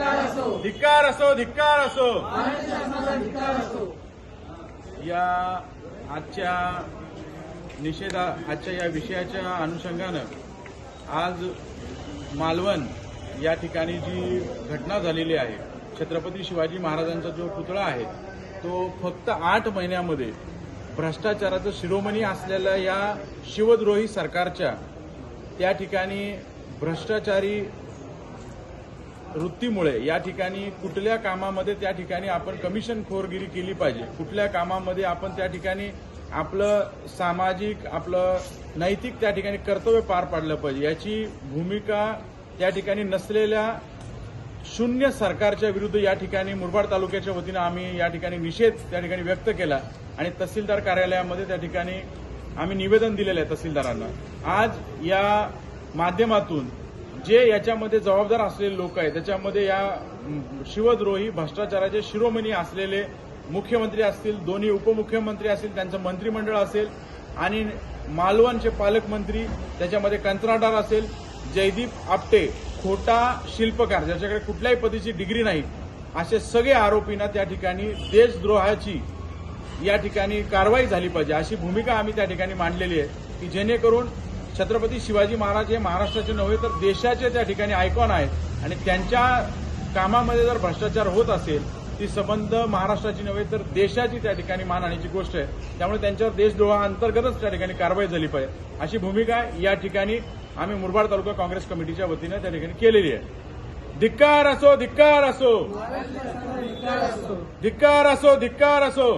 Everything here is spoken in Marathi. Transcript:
धिक्कार असो. धिक्कार असो या आजच्या निषेधा आजच्या या विषयाच्या अनुषंगानं आज मालवण या ठिकाणी जी घटना झालेली आहे छत्रपती शिवाजी महाराजांचा जो पुतळा आहे तो फक्त आठ महिन्यामध्ये भ्रष्टाचाराचं शिरोमणी असलेल्या या शिवद्रोही सरकारच्या त्या ठिकाणी भ्रष्टाचारी वृत्तीमुळे या ठिकाणी कुठल्या कामामध्ये त्या ठिकाणी आपण कमिशन खोरगिरी केली पाहिजे? कुठल्या कामामध्ये आपण त्या ठिकाणी आपलं सामाजिक आपलं नैतिक त्या ठिकाणी कर्तव्य पार पाडलं पाहिजे? याची भूमिका त्या ठिकाणी नसलेल्या शून्य सरकारच्या विरुद्ध या ठिकाणी मुरबाड तालुक्याच्या वतीनं आम्ही या ठिकाणी निषेध त्या ठिकाणी व्यक्त केला आणि तहसीलदार कार्यालयामध्ये त्या ठिकाणी आम्ही निवेदन दिलेलं आहे तहसीलदारांना. आज या माध्यमातून जे याच्यामध्ये जबाबदार असलेले लोक आहेत त्याच्यामध्ये या शिवद्रोही भ्रष्टाचाराचे शिरोमणी असलेले मुख्यमंत्री असतील दोन्ही उपमुख्यमंत्री असतील त्यांचं मंत्रिमंडळ असेल आणि मालवणचे पालकमंत्री त्याच्यामध्ये कंत्राटदार असेल जयदीप आपटे खोटा शिल्पकार ज्याच्याकडे कुठल्याही पदीची डिग्री नाही असे सगळे आरोपींना त्या ठिकाणी देशद्रोहाची या ठिकाणी कारवाई झाली पाहिजे अशी भूमिका आम्ही त्या ठिकाणी मांडलेली आहे की जेणेकरून छत्रपती शिवाजी महाराज हे महाराष्ट्राचे नव्हे तर देशाचे त्या ठिकाणी आयकॉन आहेत. आणि त्यांच्या कामामध्ये जर भ्रष्टाचार होत असेल ती संबंध महाराष्ट्राची नव्हे तर देशाची त्या ठिकाणी मानहानीची गोष्ट आहे. त्यामुळे त्यांच्यावर देशद्रोहाअंतर्गतच त्या ठिकाणी कारवाई झाली पाहिजे. अशी भूमिका या ठिकाणी आम्ही मुरबाड तालुका काँग्रेस कमिटीच्या वतीनं त्या ठिकाणी केलेली आहे. धिक्कार असो धिक्कार असो. धिक्कार असो धिक्कार असो.